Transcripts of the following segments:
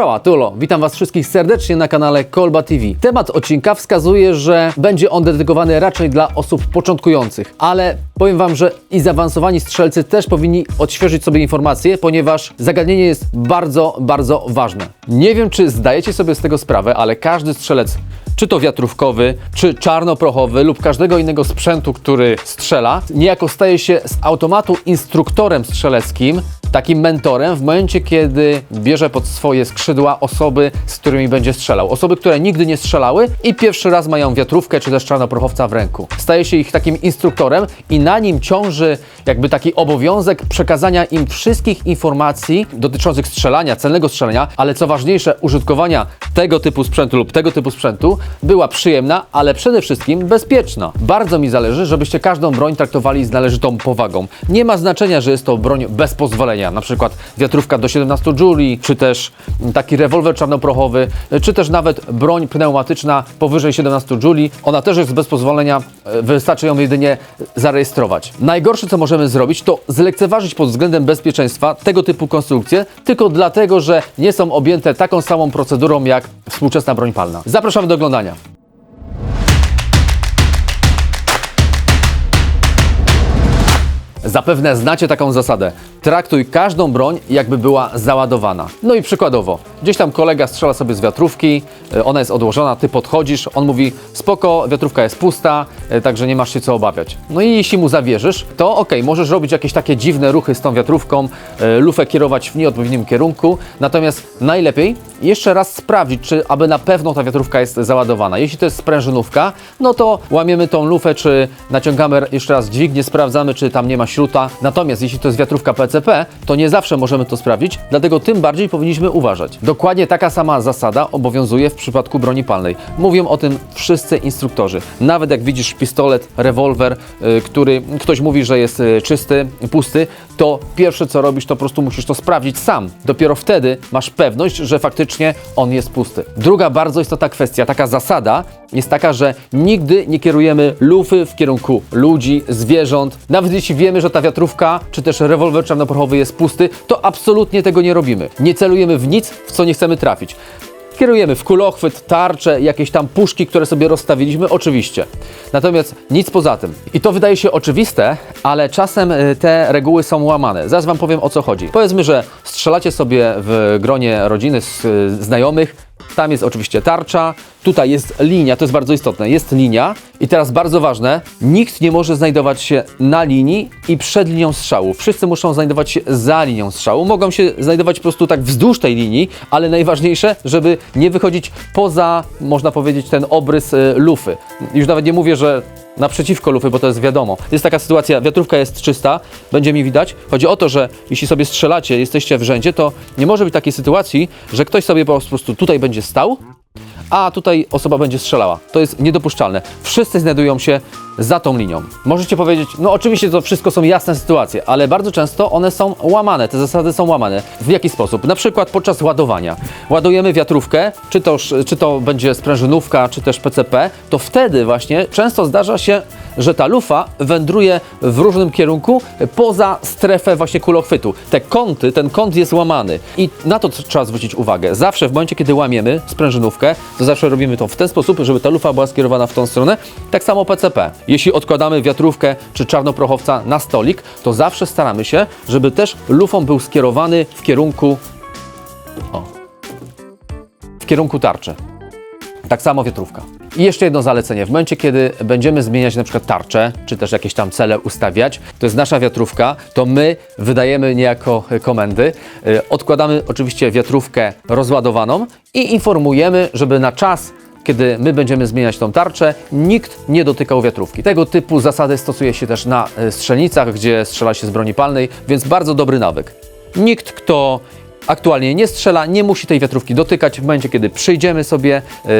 Czoła, Tulo. Witam Was wszystkich serdecznie na kanale Kolba TV. Temat odcinka wskazuje, że będzie on dedykowany raczej dla osób początkujących, ale powiem Wam, że i zaawansowani strzelcy też powinni odświeżyć sobie informacje, ponieważ zagadnienie jest bardzo, bardzo ważne. Nie wiem, czy zdajecie sobie z tego sprawę, ale każdy strzelec czy to wiatrówkowy, czy czarnoprochowy lub każdego innego sprzętu, który strzela, niejako staje się z automatu instruktorem strzeleckim, takim mentorem w momencie, kiedy bierze pod swoje skrzydła osoby, z którymi będzie strzelał. Osoby, które nigdy nie strzelały i pierwszy raz mają wiatrówkę czy też czarnoprochowca w ręku. Staje się ich takim instruktorem i na nim ciąży jakby taki obowiązek przekazania im wszystkich informacji dotyczących strzelania, celnego strzelania, ale co ważniejsze, użytkowania tego typu sprzętu lub tego typu sprzętu była przyjemna, ale przede wszystkim bezpieczna. Bardzo mi zależy, żebyście każdą broń traktowali z należytą powagą. Nie ma znaczenia, że jest to broń bez pozwolenia, na przykład wiatrówka do 17 juli, czy też taki rewolwer czarnoprochowy, czy też nawet broń pneumatyczna powyżej 17 juli. Ona też jest bez pozwolenia, e, wystarczy ją jedynie zarejestrować. Najgorsze, co możemy zrobić, to zlekceważyć pod względem bezpieczeństwa tego typu konstrukcje, tylko dlatego, że nie są objęte taką samą procedurą jak współczesna broń palna. Zapraszamy do oglądania. Zapewne znacie taką zasadę. Traktuj każdą broń, jakby była załadowana. No i przykładowo, gdzieś tam kolega strzela sobie z wiatrówki, e, ona jest odłożona, ty podchodzisz, on mówi: Spoko, wiatrówka jest pusta, e, także nie masz się co obawiać. No i jeśli mu zawierzysz, to ok, możesz robić jakieś takie dziwne ruchy z tą wiatrówką, e, lufę kierować w nieodpowiednim kierunku, natomiast najlepiej jeszcze raz sprawdzić, czy aby na pewno ta wiatrówka jest załadowana. Jeśli to jest sprężynówka, no to łamiemy tą lufę, czy naciągamy jeszcze raz dźwignię, sprawdzamy, czy tam nie ma śruta. Natomiast jeśli to jest wiatrówka To nie zawsze możemy to sprawdzić, dlatego tym bardziej powinniśmy uważać. Dokładnie taka sama zasada obowiązuje w przypadku broni palnej. Mówią o tym wszyscy instruktorzy. Nawet jak widzisz pistolet, rewolwer, y, który ktoś mówi, że jest y, czysty, pusty, to pierwsze co robisz, to po prostu musisz to sprawdzić sam. Dopiero wtedy masz pewność, że faktycznie on jest pusty. Druga bardzo istotna kwestia, taka zasada jest taka, że nigdy nie kierujemy lufy w kierunku ludzi, zwierząt. Nawet jeśli wiemy, że ta wiatrówka czy też rewolwer czarnoprochowy jest pusty, to absolutnie tego nie robimy. Nie celujemy w nic, w co nie chcemy trafić. Kierujemy w kulochwyt, tarcze, jakieś tam puszki, które sobie rozstawiliśmy, oczywiście. Natomiast nic poza tym. I to wydaje się oczywiste, ale czasem y, te reguły są łamane. Zaraz Wam powiem o co chodzi. Powiedzmy, że strzelacie sobie w gronie rodziny, y, znajomych, tam jest oczywiście tarcza, tutaj jest linia, to jest bardzo istotne, jest linia i teraz bardzo ważne, nikt nie może znajdować się na linii i przed linią strzału. Wszyscy muszą znajdować się za linią strzału. Mogą się znajdować po prostu tak wzdłuż tej linii, ale najważniejsze, żeby nie wychodzić poza, można powiedzieć, ten obrys y, lufy. Już nawet nie mówię, że naprzeciwko lufy, bo to jest wiadomo. Jest taka sytuacja, wiatrówka jest czysta, będzie mi widać. Chodzi o to, że jeśli sobie strzelacie, jesteście w rzędzie, to nie może być takiej sytuacji, że ktoś sobie po prostu tutaj będzie stał, a tutaj osoba będzie strzelała. To jest niedopuszczalne. Wszyscy znajdują się za tą linią. Możecie powiedzieć, no oczywiście to wszystko są jasne sytuacje, ale bardzo często one są łamane, te zasady są łamane. W jaki sposób? Na przykład podczas ładowania. Ładujemy wiatrówkę, czy to, czy to będzie sprężynówka, czy też PCP, to wtedy właśnie często zdarza się, że ta lufa wędruje w różnym kierunku poza strefę właśnie kulochwytu. Te kąty, ten kąt jest łamany i na to trzeba zwrócić uwagę. Zawsze w momencie, kiedy łamiemy sprężynówkę, to zawsze robimy to w ten sposób, żeby ta lufa była skierowana w tą stronę. Tak samo PCP. Jeśli odkładamy wiatrówkę czy czarnoprochowca na stolik, to zawsze staramy się, żeby też lufą był skierowany w kierunku o, w kierunku tarczy. Tak samo wiatrówka. I jeszcze jedno zalecenie. W momencie, kiedy będziemy zmieniać na przykład tarczę, czy też jakieś tam cele ustawiać, to jest nasza wiatrówka, to my wydajemy niejako komendy. E, Odkładamy oczywiście wiatrówkę rozładowaną i informujemy, żeby na czas kiedy my będziemy zmieniać tą tarczę, nikt nie dotykał wiatrówki. Tego typu zasady stosuje się też na e, strzelnicach, gdzie strzela się z broni palnej, więc bardzo dobry nawyk. Nikt, kto aktualnie nie strzela, nie musi tej wiatrówki dotykać. W momencie, kiedy przyjdziemy sobie, yy,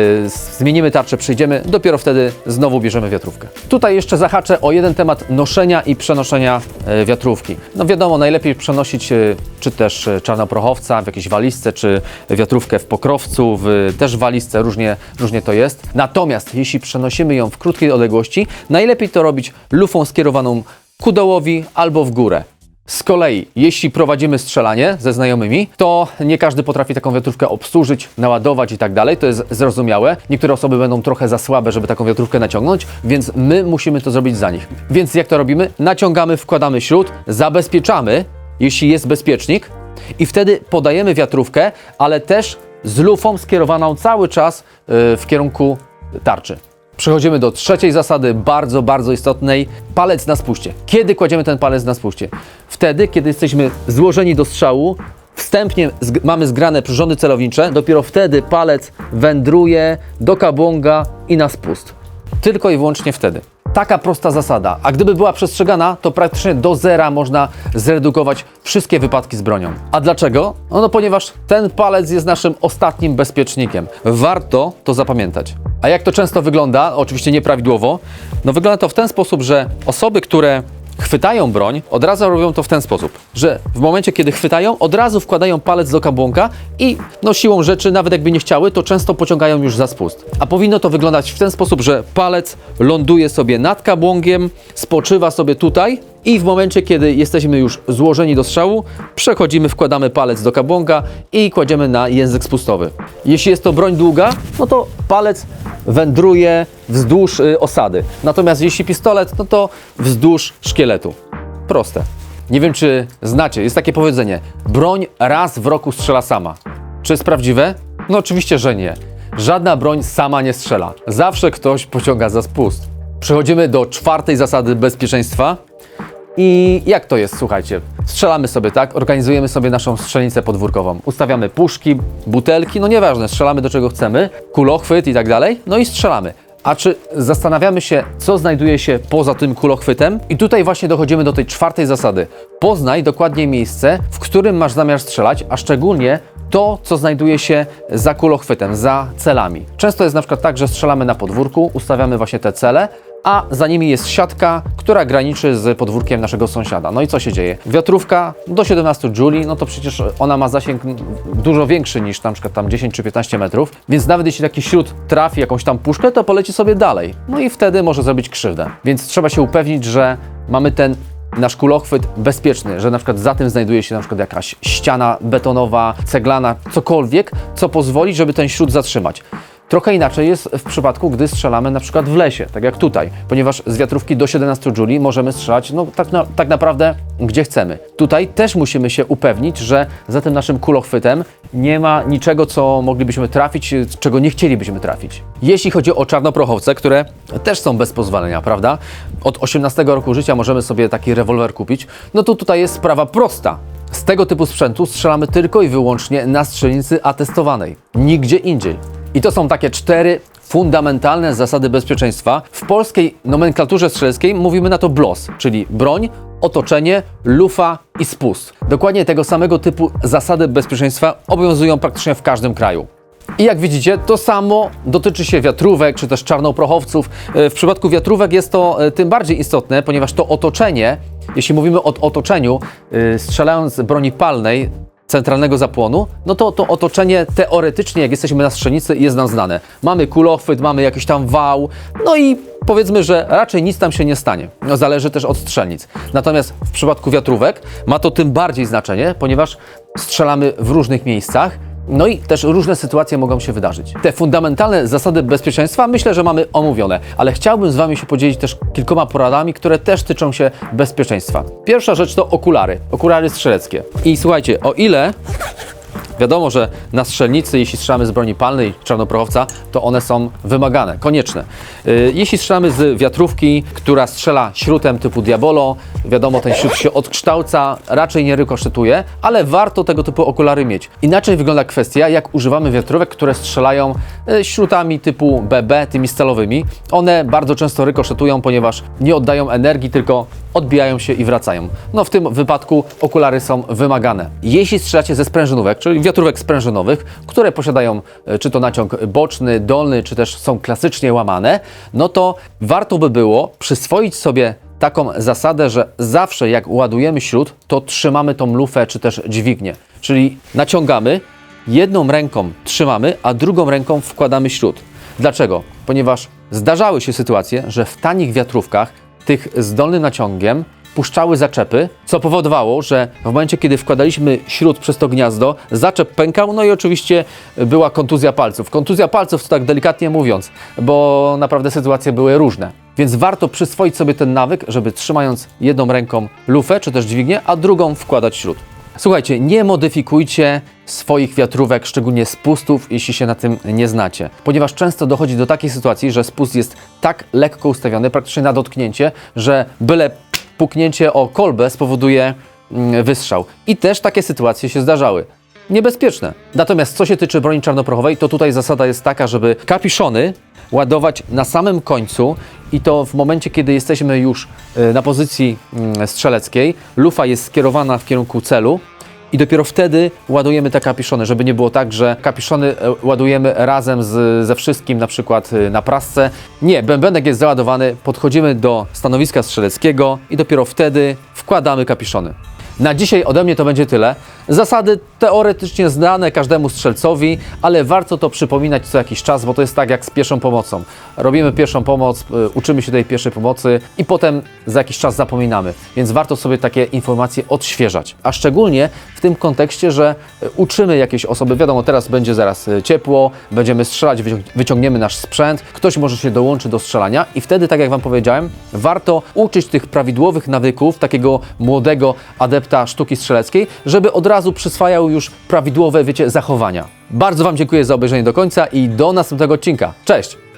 zmienimy tarczę, przyjdziemy, dopiero wtedy znowu bierzemy wiatrówkę. Tutaj jeszcze zahaczę o jeden temat noszenia i przenoszenia yy, wiatrówki. No wiadomo, najlepiej przenosić yy, czy też czarnoprochowca w jakiejś walizce, czy wiatrówkę w pokrowcu, w też walizce, różnie, różnie to jest. Natomiast jeśli przenosimy ją w krótkiej odległości, najlepiej to robić lufą skierowaną ku dołowi albo w górę. Z kolei, jeśli prowadzimy strzelanie ze znajomymi, to nie każdy potrafi taką wiatrówkę obsłużyć, naładować i tak dalej. To jest zrozumiałe. Niektóre osoby będą trochę za słabe, żeby taką wiatrówkę naciągnąć, więc my musimy to zrobić za nich. Więc jak to robimy? Naciągamy, wkładamy śrut, zabezpieczamy, jeśli jest bezpiecznik, i wtedy podajemy wiatrówkę, ale też z lufą skierowaną cały czas yy, w kierunku tarczy. Przechodzimy do trzeciej zasady, bardzo, bardzo istotnej. Palec na spuście. Kiedy kładziemy ten palec na spuście? Wtedy, kiedy jesteśmy złożeni do strzału, wstępnie zg- mamy zgrane przyrządy celownicze, dopiero wtedy palec wędruje do kabłąga i na spust. Tylko i wyłącznie wtedy. Taka prosta zasada, a gdyby była przestrzegana, to praktycznie do zera można zredukować wszystkie wypadki z bronią. A dlaczego? No, no ponieważ ten palec jest naszym ostatnim bezpiecznikiem. Warto to zapamiętać. A jak to często wygląda, oczywiście nieprawidłowo, no wygląda to w ten sposób, że osoby, które chwytają broń, od razu robią to w ten sposób, że w momencie, kiedy chwytają, od razu wkładają palec do kabłonka i no siłą rzeczy, nawet jakby nie chciały, to często pociągają już za spust. A powinno to wyglądać w ten sposób, że palec ląduje sobie nad kabłągiem, spoczywa sobie tutaj i w momencie, kiedy jesteśmy już złożeni do strzału, przechodzimy, wkładamy palec do kabłonka i kładziemy na język spustowy. Jeśli jest to broń długa, no to palec wędruje wzdłuż y, osady. Natomiast jeśli pistolet, no to wzdłuż szkieletu. Proste. Nie wiem, czy znacie, jest takie powiedzenie: broń raz w roku strzela sama. Czy jest prawdziwe? No oczywiście, że nie. Żadna broń sama nie strzela. Zawsze ktoś pociąga za spust. Przechodzimy do czwartej zasady bezpieczeństwa. I jak to jest, słuchajcie? Strzelamy sobie, tak? Organizujemy sobie naszą strzelnicę podwórkową. Ustawiamy puszki, butelki, no nieważne, strzelamy do czego chcemy, kulochwyt i tak dalej, no i strzelamy. A czy zastanawiamy się, co znajduje się poza tym kulochwytem? I tutaj właśnie dochodzimy do tej czwartej zasady. Poznaj dokładnie miejsce, w którym masz zamiar strzelać, a szczególnie to, co znajduje się za kulochwytem, za celami. Często jest na przykład tak, że strzelamy na podwórku, ustawiamy właśnie te cele, a za nimi jest siatka, która graniczy z podwórkiem naszego sąsiada. No i co się dzieje? Wiatrówka do 17 Juli, no to przecież ona ma zasięg dużo większy niż na przykład tam 10 czy 15 metrów, więc nawet jeśli taki śród trafi jakąś tam puszkę, to poleci sobie dalej. No i wtedy może zrobić krzywdę. Więc trzeba się upewnić, że mamy ten nasz kulochwyt bezpieczny, że na przykład za tym znajduje się na przykład jakaś ściana betonowa, ceglana, cokolwiek, co pozwoli, żeby ten śród zatrzymać. Trochę inaczej jest w przypadku, gdy strzelamy na przykład w lesie, tak jak tutaj, ponieważ z wiatrówki do 17 Juli możemy strzelać no, tak, na, tak naprawdę gdzie chcemy. Tutaj też musimy się upewnić, że za tym naszym kulochwytem nie ma niczego, co moglibyśmy trafić, czego nie chcielibyśmy trafić. Jeśli chodzi o czarnoprochowce, które też są bez pozwolenia, prawda? Od 18 roku życia możemy sobie taki rewolwer kupić, no to tutaj jest sprawa prosta. Z tego typu sprzętu strzelamy tylko i wyłącznie na strzelnicy atestowanej, nigdzie indziej. I to są takie cztery fundamentalne zasady bezpieczeństwa. W polskiej nomenklaturze strzeleckiej mówimy na to BLOS, czyli broń, otoczenie, lufa i spust. Dokładnie tego samego typu zasady bezpieczeństwa obowiązują praktycznie w każdym kraju. I jak widzicie, to samo dotyczy się wiatrówek czy też czarnoprochowców. E, W przypadku wiatrówek jest to e, tym bardziej istotne, ponieważ to otoczenie, jeśli mówimy o otoczeniu, e, strzelając z broni palnej, centralnego zapłonu, no to to otoczenie teoretycznie, jak jesteśmy na strzelnicy, jest nam znane. Mamy kulochwyt, mamy jakiś tam wał, no i powiedzmy, że raczej nic tam się nie stanie. No, zależy też od strzelnic. Natomiast w przypadku wiatrówek ma to tym bardziej znaczenie, ponieważ strzelamy w różnych miejscach, no i też różne sytuacje mogą się wydarzyć. Te fundamentalne zasady bezpieczeństwa myślę, że mamy omówione, ale chciałbym z Wami się podzielić też kilkoma poradami, które też tyczą się bezpieczeństwa. Pierwsza rzecz to okulary, okulary strzeleckie. I słuchajcie, o ile Wiadomo, że na strzelnicy, jeśli strzelamy z broni palnej czarnoprochowca, to one są wymagane, konieczne. Y, Jeśli strzelamy z wiatrówki, która strzela śrutem typu Diabolo, wiadomo, ten śrut się odkształca, raczej nie rykoszetuje, ale warto tego typu okulary mieć. Inaczej wygląda kwestia, jak używamy wiatrówek, które strzelają y, śrutami typu BB, tymi stalowymi. One bardzo często rykoszetują, ponieważ nie oddają energii, tylko odbijają się i wracają. No w tym wypadku okulary są wymagane. Jeśli strzelacie ze sprężynówek, czyli wiatrówek sprężynowych, które posiadają e, czy to naciąg boczny, dolny, czy też są klasycznie łamane, no to warto by było przyswoić sobie taką zasadę, że zawsze jak ładujemy śrut, to trzymamy tą lufę czy też dźwignię. Czyli naciągamy, jedną ręką trzymamy, a drugą ręką wkładamy śrut. Dlaczego? Ponieważ zdarzały się sytuacje, że w tanich wiatrówkach tych z dolnym naciągiem puszczały zaczepy, co powodowało, że w momencie, kiedy wkładaliśmy śrut przez to gniazdo, zaczep pękał, no i oczywiście była kontuzja palców. Kontuzja palców to tak delikatnie mówiąc, bo naprawdę sytuacje były różne. Więc warto przyswoić sobie ten nawyk, żeby trzymając jedną ręką lufę czy też dźwignię, a drugą wkładać śrut. Słuchajcie, nie modyfikujcie swoich wiatrówek, szczególnie spustów, jeśli się na tym nie znacie. Ponieważ często dochodzi do takiej sytuacji, że spust jest tak lekko ustawiony, praktycznie na dotknięcie, że byle puknięcie o kolbę spowoduje mm, wystrzał. I też takie sytuacje się zdarzały. Niebezpieczne. Natomiast co się tyczy broni czarnoprochowej, to tutaj zasada jest taka, żeby kapiszony ładować na samym końcu i to w momencie, kiedy jesteśmy już y, na pozycji mm, strzeleckiej, lufa jest skierowana w kierunku celu i dopiero wtedy ładujemy te kapiszony, żeby nie było tak, że kapiszony e, ładujemy razem z, ze wszystkim, na przykład y, na prasce. Nie, bębenek jest załadowany, podchodzimy do stanowiska strzeleckiego i dopiero wtedy wkładamy kapiszony. Na dzisiaj ode mnie to będzie tyle. Zasady teoretycznie znane każdemu strzelcowi, ale warto to przypominać co jakiś czas, bo to jest tak jak z pierwszą pomocą. Robimy pierwszą pomoc, y, uczymy się tej pierwszej pomocy i potem za jakiś czas zapominamy. Więc warto sobie takie informacje odświeżać. A szczególnie w tym kontekście, że y, uczymy jakieś osoby. Wiadomo, teraz będzie zaraz y, ciepło, będziemy strzelać, wycią- wyciągniemy nasz sprzęt, ktoś może się dołączyć do strzelania i wtedy, tak jak Wam powiedziałem, warto uczyć tych prawidłowych nawyków takiego młodego adepta sztuki strzeleckiej, żeby od razu przyswajał już prawidłowe, wiecie, zachowania. Bardzo Wam dziękuję za obejrzenie do końca i do następnego odcinka. Cześć!